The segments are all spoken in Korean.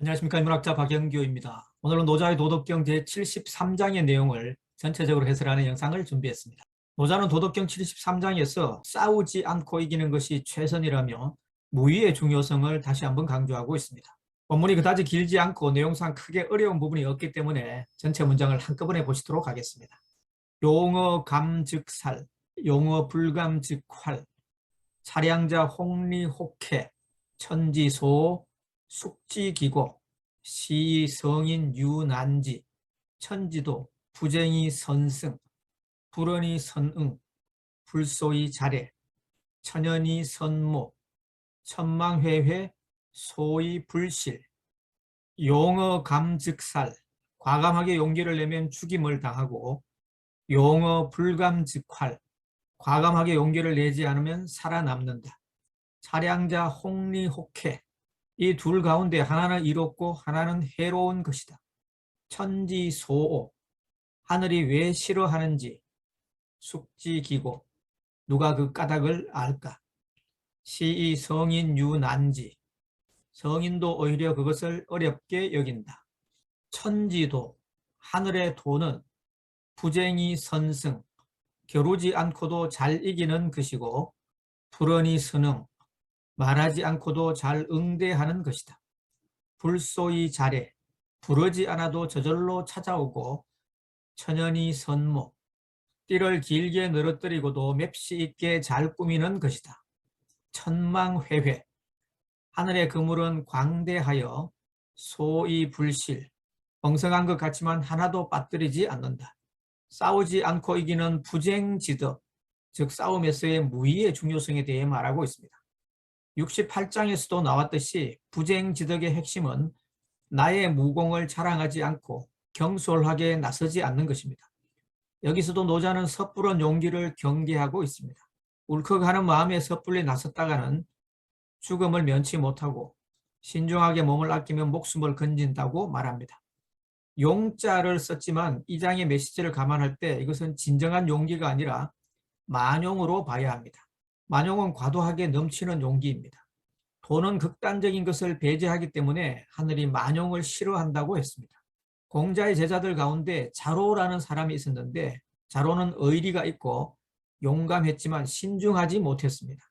안녕하십니까 인문학자 박영규입니다. 오늘은 노자의 도덕경 제73장의 내용을 전체적으로 해설하는 영상을 준비했습니다. 노자는 도덕경 73장에서 싸우지 않고 이기는 것이 최선이라며 무위의 중요성을 다시 한번 강조하고 있습니다. 본문이 그다지 길지 않고 내용상 크게 어려운 부분이 없기 때문에 전체 문장을 한꺼번에 보시도록 하겠습니다. 용어 감즉살, 용어 불감즉활, 차량자 홍리혹해, 천지소, 숙지기고, 시성인 유난지, 천지도, 부쟁이 선승, 불언이 선응, 불소이 자례, 천연이 선모, 천망회회, 소이 불실, 용어 감즉살, 과감하게 용기를 내면 죽임을 당하고, 용어 불감즉활, 과감하게 용기를 내지 않으면 살아남는다. 차량자 홍리혹해, 이 둘 가운데 하나는 이롭고 하나는 해로운 것이다. 천지소오, 하늘이 왜 싫어하는지, 숙지기고, 누가 그 까닭을 알까? 시이 성인 유난지, 성인도 오히려 그것을 어렵게 여긴다. 천지도, 하늘의 도는 부쟁이 선승, 겨루지 않고도 잘 이기는 것이고, 불언이 선응, 말하지 않고도 잘 응대하는 것이다. 불소이 잘해, 부르지 않아도 저절로 찾아오고, 천연이 선모, 띠를 길게 늘어뜨리고도 맵시 있게 잘 꾸미는 것이다. 천망회회, 하늘의 그물은 광대하여 소이 불실, 엉성한 것 같지만 하나도 빠뜨리지 않는다. 싸우지 않고 이기는 부쟁지덕, 즉 싸움에서의 무의의 중요성에 대해 말하고 있습니다. 68장에서도 나왔듯이 부쟁지덕의 핵심은 나의 무공을 자랑하지 않고 경솔하게 나서지 않는 것입니다. 여기서도 노자는 섣부른 용기를 경계하고 있습니다. 울컥하는 마음에 섣불리 나섰다가는 죽음을 면치 못하고 신중하게 몸을 아끼면 목숨을 건진다고 말합니다. 용자를 썼지만 이 장의 메시지를 감안할 때 이것은 진정한 용기가 아니라 만용으로 봐야 합니다. 만용은 과도하게 넘치는 용기입니다. 돈은 극단적인 것을 배제하기 때문에 하늘이 만용을 싫어한다고 했습니다. 공자의 제자들 가운데 자로라는 사람이 있었는데 자로는 의리가 있고 용감했지만 신중하지 못했습니다.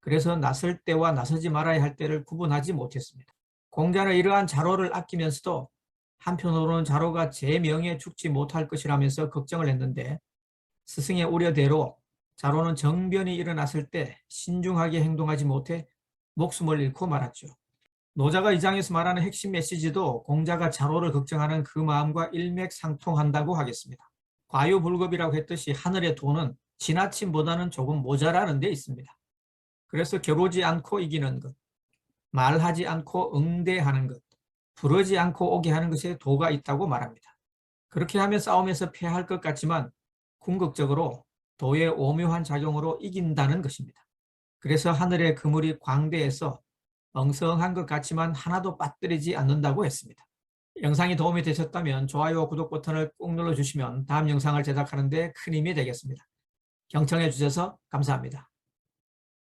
그래서 나설 때와 나서지 말아야 할 때를 구분하지 못했습니다. 공자는 이러한 자로를 아끼면서도 한편으로는 자로가 제 명예 죽지 못할 것이라면서 걱정을 했는데 스승의 우려대로 자로는 정변이 일어났을 때 신중하게 행동하지 못해 목숨을 잃고 말았죠. 노자가 이 장에서 말하는 핵심 메시지도 공자가 자로를 걱정하는 그 마음과 일맥상통한다고 하겠습니다. 과유불급이라고 했듯이 하늘의 돈은 지나침보다는 조금 모자라는 데 있습니다. 그래서 겨루지 않고 이기는 것, 말하지 않고 응대하는 것, 부르지 않고 오게 하는 것에 도가 있다고 말합니다. 그렇게 하면 싸움에서 패할 것 같지만 궁극적으로 도의 오묘한 작용으로 이긴다는 것입니다. 그래서 하늘의 그물이 광대에서 엉성한 것 같지만 하나도 빠뜨리지 않는다고 했습니다. 영상이 도움이 되셨다면 좋아요와 구독 버튼을 꾹 눌러주시면 다음 영상을 제작하는 데 큰 힘이 되겠습니다. 경청해 주셔서 감사합니다.